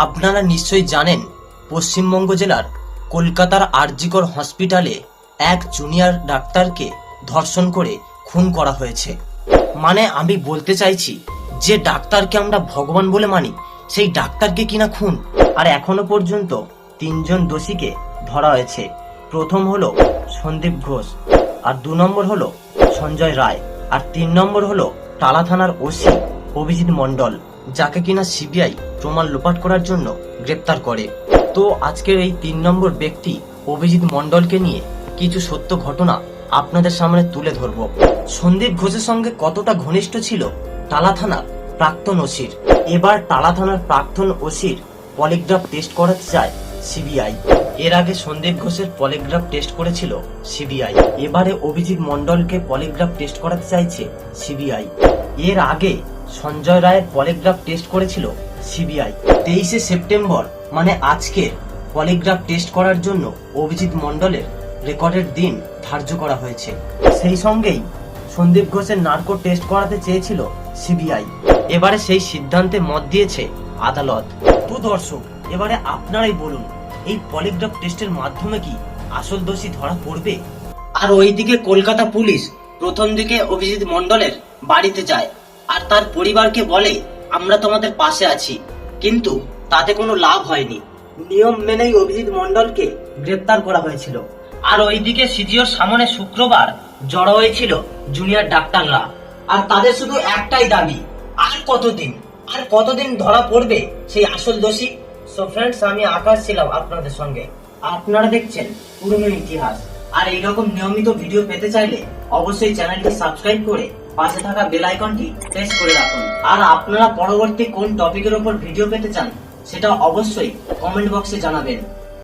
আপনারা নিশ্চয়ই জানেন, পশ্চিমবঙ্গ জেলার কলকাতার আরজিকর হসপিটালে এক জুনিয়র ডাক্তারকে ধর্ষণ করে খুন করা হয়েছে। মানে আমি বলতে চাইছি, যে ডাক্তারকে আমরা ভগবান বলে মানি, সেই ডাক্তারকে কিনা খুন। আর এখনও পর্যন্ত তিনজন দোষীকে ধরা হয়েছে। প্রথম হলো সন্দীপ ঘোষ, আর দু নম্বর হলো সঞ্জয় রায়, আর তিন নম্বর হলো টালা থানার ওসি অভিজিৎ মণ্ডল। যাকে কিনা সিবিআই প্রমাণ লোপাট করার জন্য গ্রেপ্তার করে। তো আজকের এই তিন নম্বর ব্যক্তি অভিজিৎ মণ্ডলকে নিয়ে কিছু সত্য ঘটনা আপনাদের সামনে তুলে ধরব। সন্দীপ ঘোষের সঙ্গে কতটা ঘনিষ্ঠ ছিল? টালা থানার প্রাক্তন ওসির। এবার টালা থানার প্রাক্তন ওসির পলিগ্রাফ টেস্ট করাতে চায় সিবিআই। এর আগে সন্দীপ ঘোষের পলিগ্রাফ টেস্ট করেছিল সিবিআই। এবারে অভিজিৎ মণ্ডলকে পলিগ্রাফ টেস্ট করাতে চাইছে সিবিআই। এর আগে সঞ্জয় রায়ের পলিগ্রাফ টেস্ট করেছিল সিবিআই। তেইশে সেপ্টেম্বর মানে আজকে, পলিগ্রাফ টেস্ট করার জন্য অভিজিৎ মণ্ডলের রেকর্ডের দিন ধার্য করা হয়েছে। সেই সঙ্গেই সন্দীপ ঘোষের নার্কো টেস্ট করাতে চেয়েছিল সিবিআই। এবারে সেই সিদ্ধান্তে মত দিয়েছে আদালত। তো দর্শক, এবারে আপনারাই বলুন, এই পলিগ্রাফ টেস্টের মাধ্যমে কি আসল দোষী ধরা পড়বে? আর ওইদিকে কলকাতা পুলিশ প্রথম দিকে অভিজিৎ মণ্ডলের বাড়িতে যায়। আর তার পরিবারকে বলে, আমরা তোমাদের পাশে আছি। কিন্তু তাতে কোনো লাভ হয়নি। নিয়ম মেনেই অভিজিৎ মণ্ডলকে গ্রেপ্তার করা হয়েছিল। আর ওইদিকে সিজিওর সামনে শুক্রবার জড়ো হয়েছিল জুনিয়র ডাক্তাররা। আর তাদের শুধু একটাই দাবি, আর কতদিন? আর কতদিন ধরা পড়বে সেই আসল দোষী? সো ফ্রেন্ডস আমি আকাশ ছিলাম আপনাদের সঙ্গে। আপনারা দেখছেন পুরনো ইতিহাস। আর এইরকম নিয়মিত ভিডিও পেতে চাইলে অবশ্যই চ্যানেলটি সাবস্ক্রাইব করে পাশে থাকা বেল আইকনটি প্রেস করে রাখুন। আর আপনারা পরবর্তী কোন টপিকের উপর ভিডিও পেতে চান, সেটা অবশ্যই কমেন্ট বক্সে জানাবেন।